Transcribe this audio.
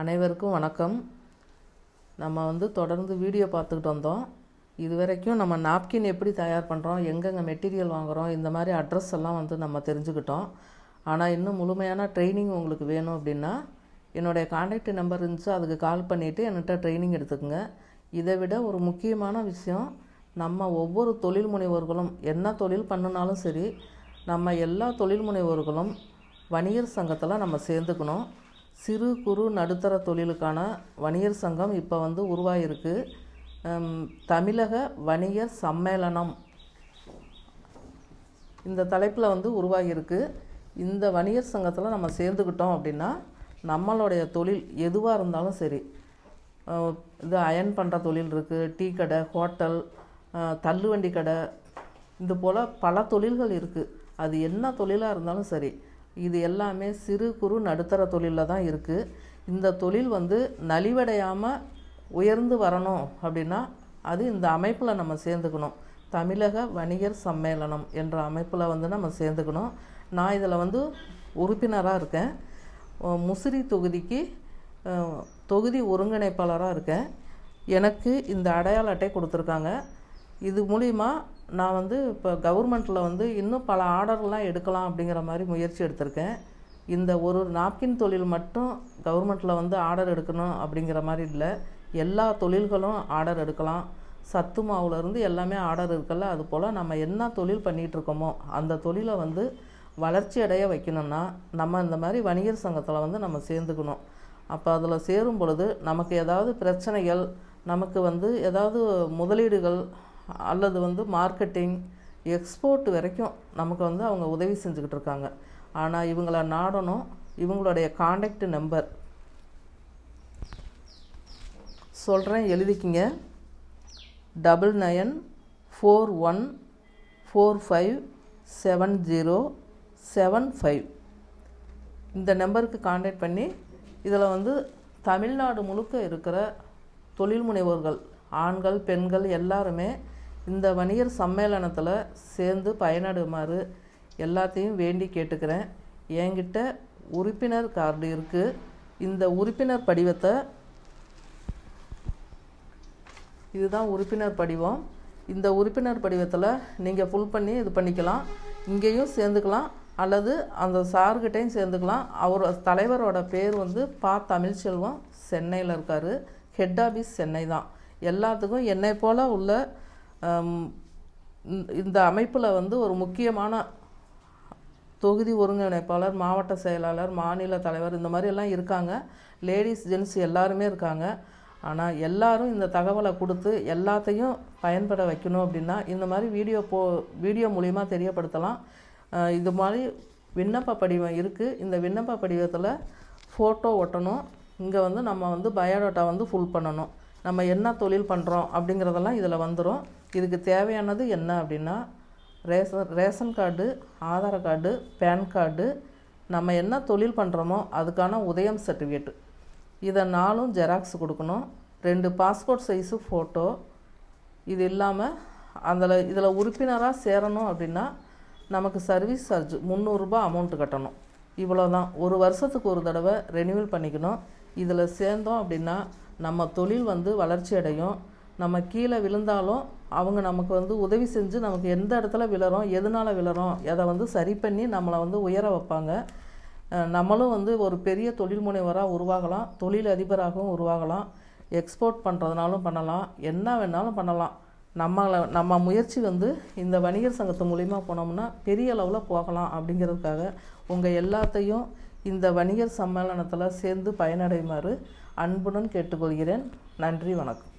அனைவருக்கும் வணக்கம். நம்ம வந்து தொடர்ந்து வீடியோ பார்த்துக்கிட்டு வந்தோம். இது வரைக்கும் நம்ம நாப்கின் எப்படி தயார் பண்ணுறோம் எங்கெங்கே மெட்டீரியல் வாங்குகிறோம் இந்த மாதிரி அட்ரஸ் எல்லாம் வந்து நம்ம தெரிஞ்சுக்கிட்டோம். ஆனால் இன்னும் முழுமையான ட்ரைனிங் உங்களுக்கு வேணும் அப்படின்னா என்னுடைய காண்டாக்ட் நம்பர் இருந்துச்சு அதுக்கு கால் பண்ணிவிட்டு என்கிட்ட ட்ரைனிங் எடுத்துக்கோங்க. இதை விட ஒரு முக்கியமான விஷயம் நம்ம ஒவ்வொரு தொழில் முனைவோர்களும் என்ன தொழில் பண்ணினாலும் சரி நம்ம எல்லா தொழில் முனைவோர்களும் வணிகர் சங்கத்தில் நம்ம சேர்ந்துக்கணும். சிறு குறு நடுத்தர தொழிலுக்கான வணிகர் சங்கம் இப்போ வந்து உருவாகிருக்கு தமிழக வணிகர் சம்மேளனம் இந்த தலைப்பில் வந்து உருவாகியிருக்கு. இந்த வணிகர் சங்கத்தில் நம்ம சேர்ந்துக்கிட்டோம் அப்படின்னா நம்மளுடைய தொழில் எதுவாக இருந்தாலும் சரி இது அயன் பண்ணுற தொழில் இருக்குது டீ கடை ஹோட்டல் தள்ளுவண்டி கடை இது போல் பல தொழில்கள் இருக்குது அது என்ன தொழிலாக இருந்தாலும் சரி இது எல்லாமே சிறு குறு நடுத்தர தொழிலில் தான் இருக்குது இந்த தொழில் வந்து நலிவடையாமல் உயர்ந்து வரணும் அப்படின்னா அது இந்த அமைப்பில் நம்ம சேர்ந்துக்கணும். தமிழக வணிகர் சம்மேளனம் என்ற அமைப்பில் வந்து நம்ம சேர்ந்துக்கணும். நான் இதில் வந்து உறுப்பினராக இருக்கேன். முசிறி தொகுதிக்கு தொகுதி ஒருங்கிணைப்பாளராக இருக்கேன். எனக்கு இந்த அடையாள அட்டை கொடுத்துருக்காங்க. இது மூலிமா நான் வந்து இப்போ கவர்மெண்ட்டில் வந்து இன்னும் பல ஆர்டர்லாம் எடுக்கலாம் அப்படிங்கிற மாதிரி முயற்சி எடுத்திருக்கேன். இந்த ஒரு நாப்கின் தொழில் மட்டும் கவர்மெண்ட்டில் வந்து ஆர்டர் எடுக்கணும் அப்படிங்கிற மாதிரி இல்லை. எல்லா தொழில்களும் ஆர்டர் எடுக்கலாம். சத்து மாவுலேருந்து எல்லாமே ஆர்டர் இருக்குல்ல அது போல் நம்ம என்ன தொழில் பண்ணிகிட்ருக்கோமோ அந்த தொழிலை வந்து வளர்ச்சி அடைய வைக்கணும்னா நம்ம இந்த மாதிரி வணிகர் சங்கத்தில் வந்து நம்ம சேர்ந்துக்கணும். அப்போ அதில் சேரும் பொழுது நமக்கு ஏதாவது பிரச்சனைகள் நமக்கு வந்து ஏதாவது முதலீடுகள் அல்லது வந்து மார்க்கெட்டிங் எக்ஸ்போர்ட் வரைக்கும் நமக்கு வந்து அவங்க உதவி செஞ்சுக்கிட்டு இருக்காங்க. ஆனால் இவங்கள நாடணும். இவங்களுடைய காண்டாக்ட் நம்பர் சொல்கிறேன் எழுதிக்கிங்க. Double nine four one four five seven zero seven five இந்த நம்பருக்கு காண்டாக்ட் பண்ணி இதில் வந்து தமிழ்நாடு முழுக்க இருக்கிற தொழில் முனைவோர்கள் ஆண்கள் பெண்கள் எல்லாருமே இந்த வணிகர் சம்மேளனத்தில் சேர்ந்து பயனடுமாறு எல்லாத்தையும் வேண்டி கேட்டுக்கிறேன். என்கிட்ட உறுப்பினர் கார்டு இருக்குது இந்த உறுப்பினர் படிவத்தை இதுதான் உறுப்பினர் படிவம். இந்த உறுப்பினர் படிவத்தில் நீங்கள் ஃபுல் பண்ணி இது பண்ணிக்கலாம். இங்கேயும் சேர்ந்துக்கலாம். அல்லது அந்த சார்கிட்டையும் சேர்ந்துக்கலாம். அவர் தலைவரோட பேர் வந்து பா. தமிழ்ச்செல்வம் சென்னையில் இருக்கார். ஹெட் ஆஃபீஸ் சென்னை தான். எல்லாத்துக்கும் என்னை போல் உள்ள இந்த- அமைப்பில் வந்து ஒரு முக்கியமான தொகுதி ஒருங்கிணைப்பாளர் மாவட்ட செயலாளர் மாநில தலைவர் இந்த மாதிரி எல்லாம் இருக்காங்க. லேடிஸ் ஜென்ட்ஸ் எல்லாருமே இருக்காங்க. ஆனால் எல்லாரும் இந்த தகவலை கொடுத்து எல்லாத்தையும் பயன்பட வைக்கணும் அப்படின்னா இந்த மாதிரி வீடியோ போ வீடியோ மூலிமா தெரியப்படுத்தலாம். இது மாதிரி விண்ணப்ப படிவம் இருக்குது இந்த விண்ணப்ப படிவத்தில் ஃபோட்டோ ஒட்டணும். இங்கே வந்து நம்ம வந்து பயோடேட்டா வந்து ஃபுல் பண்ணணும். நம்ம என்ன தொழில் பண்ணுறோம் அப்படிங்கிறதெல்லாம் இதில் வந்துடும் இதுக்கு தேவையானது என்ன அப்படின்னா ration ration card Aadhaar card PAN card நம்ம என்ன தொழில் பண்ணுறோமோ அதுக்கான உதயம் சர்டிஃபிகேட்டு. இதை நாலும் ஜெராக்ஸ் கொடுக்கணும். ரெண்டு பாஸ்போர்ட் சைஸு ஃபோட்டோ. இது இல்லாமல் அதில் இதில் உறுப்பினராக சேரணும் அப்படின்னா நமக்கு சர்வீஸ் சார்ஜ் முந்நூறுரூபா அமௌண்ட்டு கட்டணும். இவ்வளோ தான் ஒரு வருஷத்துக்கு ஒரு தடவை ரெனியூவல் பண்ணிக்கணும். இதில் சேர்ந்தோம் அப்படின்னா நம்ம தொழில் வந்து வளர்ச்சி அடையும். நம்ம கீழே விழுந்தாலும் அவங்க நமக்கு வந்து உதவி செஞ்சு நமக்கு எந்த இடத்துல விழறோம் எதனால் விழறோம் அதை வந்து சரி பண்ணி நம்மளை வந்து உயர வைப்பாங்க. நம்மளும் வந்து ஒரு பெரிய தொழில் முனைவராக உருவாகலாம் தொழில் அதிபராகவும் உருவாகலாம். எக்ஸ்போர்ட் பண்ணுறதுனாலும் பண்ணலாம் என்ன வேணாலும் பண்ணலாம். நம்மளை நம்ம முயற்சி வந்து இந்த வணிகர் சங்கத்து மூலிமா போனோம்னா பெரிய அளவில் போகலாம் அப்படிங்கிறதுக்காக உங்கள் எல்லாத்தையும் இந்த வணிகர் சம்மேளனத்தில் சேர்ந்து பயனடையுமாறு அன்புடன் கேட்டுக்கொள்கிறேன். நன்றி வணக்கம்.